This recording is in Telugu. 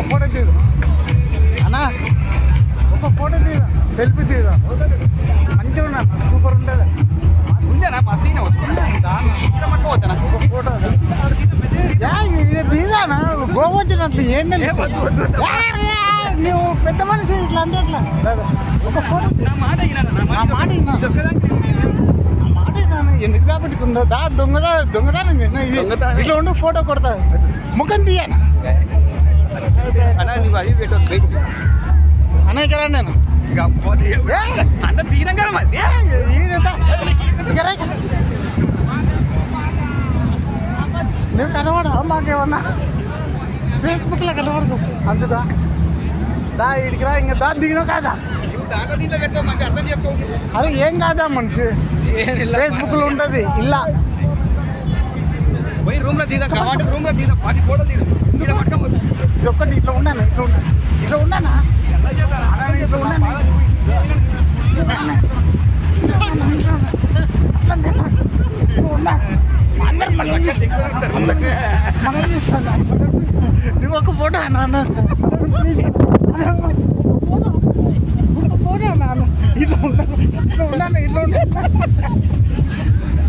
ఒక ఫోటో తీదు అన్నా ఒక ఫోటో తీదా సెల్ఫీ తీదా మంచిగా ఉన్నా సూపర్ ఉంటుంది ఉందేనా మా తీన వస్తున్నా ఇక్కడ మట్టుకు పోతానా ఒక ఫోటో యా, ఇది తీదానా గోవా వచ్చినట్లు ఏం తెలుసు యా, యా, నువ్వు పెద్ద మనిషి ఇట్లా అంటే ఎట్లా లేదా, ఒక ఫోటో తీ. నా మాట వినాలా? నా నా మాట వినా. ఒక్కదానికి ఆ మాట విన్నాను. ఎందుకు కాబట్టికుండో దా దొంగదా దొంగదానం చేసిన ఇది దొంగతనం. ఇట్లా ఉండి ఫోటో కొడతా ముఖం తీయనా అన్నా నువ్వు అవి పెట్టు బయటికి అనేక రా నేను ఇక పోతే ఏ, అంత తీరం కదా మరి. నువ్వు కనబడా మాకేమన్నా ఫేస్బుక్లో కనబడదు అందుకా దా ఇడికి రా ఇంకా దా దిగినా కాదా అరే ఏం కాదా మనిషి ఫేస్బుక్లో ఉంటుంది ఇలా పోయి రూమ్లో తీదా కాబట్టి రూమ్లో తీదా పది ఫోటో తీదా ఇక్కడ పట్టుకోవద్దు ఇది ఒక్కటి ఇట్లా ఉన్నాను ఇట్లా ఉన్నాను ఇట్లా ఉన్నానా ఇట్లా ఉన్నాను అందరు మనం. మనం చూస్తాను నువ్వు ఒక ఫోటో నాన్న? ఫోటో నాన్న ఇట్లా ఉన్నాను ఇట్లా ఉన్నాను ఇట్లా ఉన్నాను